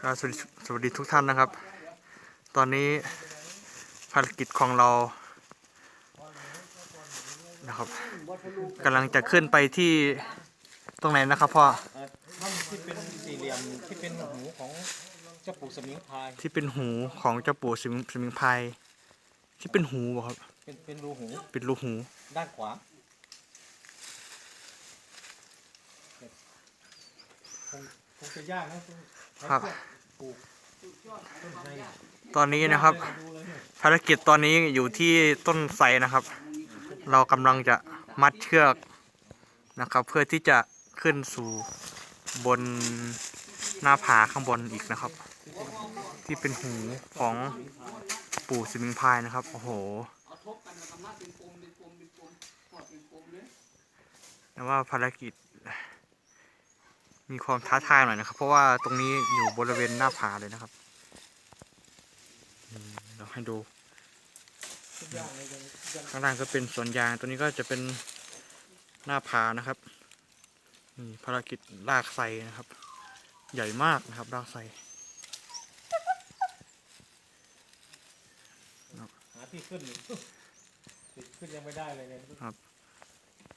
ครับสวัสดีสวัสดีทุกท่านนะครับ ตอนนี้ภารกิจของเรานะครับกำลังจะขึ้นไปที่ตรงไหนนะครับพ่อเอ่อถ้ำที่เป็นสี่เหลี่ยมที่เป็นหูของเจ้าปู่สมิงพรายที่เป็นหูของเจ้าปู่สมิงสมิงพรายที่เป็นหูบ่ครับเป็นเป็นรูหูเป็นรูหูด้านขวาคง คงจะยากนะต้องใช้ครับเชือกปลูกต้นไทรตอนนี้นะครับ ดูเลยเนี่ยภารกิจตอนนี้อยู่ที่ต้นไทรนะครับ เรากำลังจะมัดเชือกนะครับ เพื่อที่จะขึ้นสู่บนหน้าผาข้างบนอีกนะครับ ที่เป็นหูของปู่สิมิงพรายนะครับโอ้โหแต่ว่าภารกิจ มีความท้าทายหน่อยนะครับ เพราะว่าตรงนี้อยู่บริเวณหน้าผาเลยนะครับอืมเราให้ดูข้างล่างก็เป็นสวนยางตัวนี้ก็จะเป็นหน้าผานะครับนี่ภารกิจลากไซนะครับ ใหญ่มากนะครับลากไซหาที่ขึ้นอยู่ติดขึ้นยังไม่ได้เลยเนี่ยครับ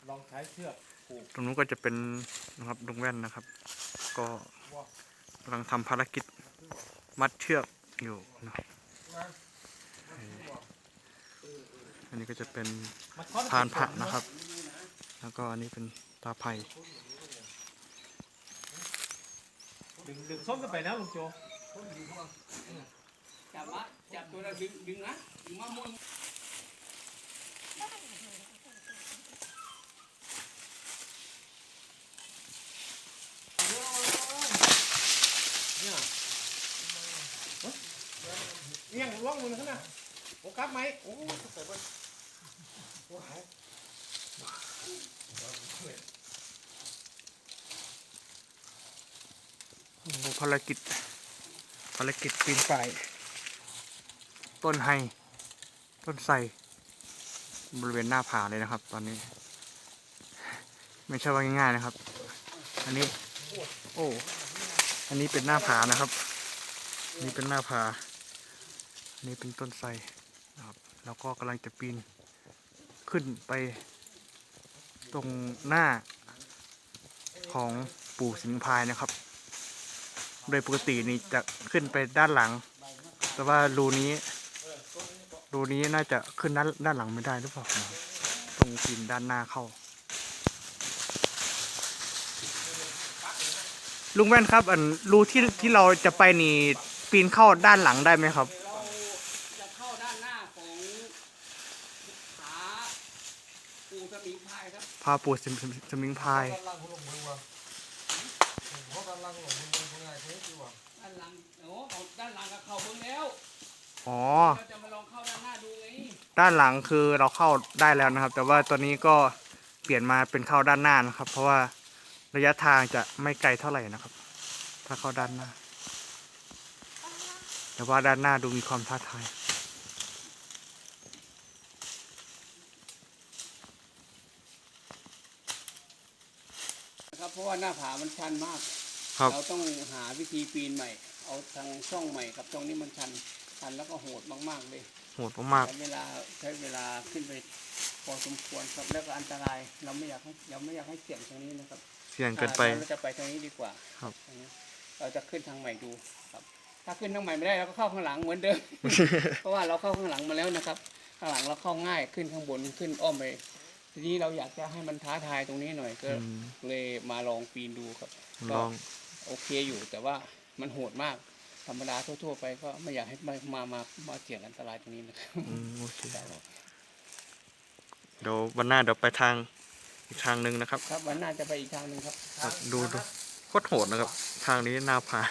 ลองใช้เชือกปลูก ตรงนู้นก็จะเป็นนะครับลุงแว่นนะครับ ก็กำลังทำภารกิจมัดเชือกอยู่นะครับอันนี้ก็จะเป็นมันค่อพานพระนะครับ แล้วก็อันนี้เป็นตาไผ่ดึงดึงส้มกันไปแล้วลุงโจจับวะจับตัวเราดึงดึงนะดึงมามุน เนี่ยเฮ้ย เนี่ยล่องมือข้างหน้าโอ้ครับไหมโอ้ใส่ไปโอ้หายโอ้โหภารกิจภารกิจปีนป่าย ต้นไฮต้นไทรบริเวณหน้าผาเลยนะครับ ตอนนี้ ไม่ใช่ว่าง่ายๆนะครับ อันนี้ โอ้ อันนี้เป็นหน้าผานะครับนนี้เป็นหน้าผา นนี้เป็นต้นไทรนะครับแล้วก็กำลังจะปีนขึ้นไปตรงหน้าของปู่สิงห์พายนะครับ โดยปกตินี่จะขึ้นไปด้านหลัง แต่ว่ารูนี้รูนี้น่าจะขึ้นด้านด้านหลังไม่ได้หรือเปล่านะครับต้องปีนด้านหน้าเข้า ลุงแว่นครับอันรูที่ที่เราจะไปนี่ปีนเข้าด้านหลังได้ไหมครับ เราจะเข้าด้านหน้าของขาปู สมิงพรายครับพาปู่สิมสมิงพรายด้านหลังโอ้เอาด้านหลังก็เข้าเบิ่งแล้วอ๋อ เราจะมาลองเข้าด้านหน้าดูไงด้านหลังคือเราเข้าได้แล้วนะครับ แต่ว่าตอนนี้ก็เปลี่ยนมาเป็นเข้าด้านหน้านะครับ เพราะว่าระยะทางจะไม่ไกลเท่าไหร่นะครับ ถ้าเข้าด้านหน้า แต่ว่าด้านหน้าดูมีความท้าทาย นะครับ เพราะว่าหน้าผามันชันมาก ครับ เราต้องหาวิธีปีนใหม่ เอาทางช่องใหม่กับช่องนี้มันชันชันแล้วก็โหดมากๆเลยโหดมากใช้เวลาใช้เวลาขึ้นไปพอสมควรครับแล้วก็อันตราย เราไม่อยากให้เราไม่อยากให้เสี่ยงตรงนี้นะครับๆเสี่ยงเกินไป เราจะไปทางนี้ดีกว่าครับทางนี้เราจะขึ้นทางใหม่ดูครับ ถ้าขึ้นทางใหม่ไม่ได้เราก็เข้าข้างหลังเหมือนเดิม เพราะว่าเราเข้าข้างหลังมาแล้วนะครับ ข้างหลังเราเข้าง่ายขึ้นข้างบนขึ้นอ้อมไป ทีนี้เราอยากจะให้มันท้าทายตรงนี้หน่อยก็อืมเลยมาลองปีนดูครับลองโอเคอยู่แต่ว่ามันโหดมากธรรมดาทั่วๆไปก็ไม่อยากให้มามามามาเสี่ยงอันตรายตรงนี้นะครับอืมโอเคเดี๋ยววันหน้าเดี๋ยวไปทางอีกทางหนึ่งนะครับ ครับวันหน้าจะไปอีกทางหนึ่งครับครับดูดูโคตรโหดนะครับ ทางนี้หน้าผา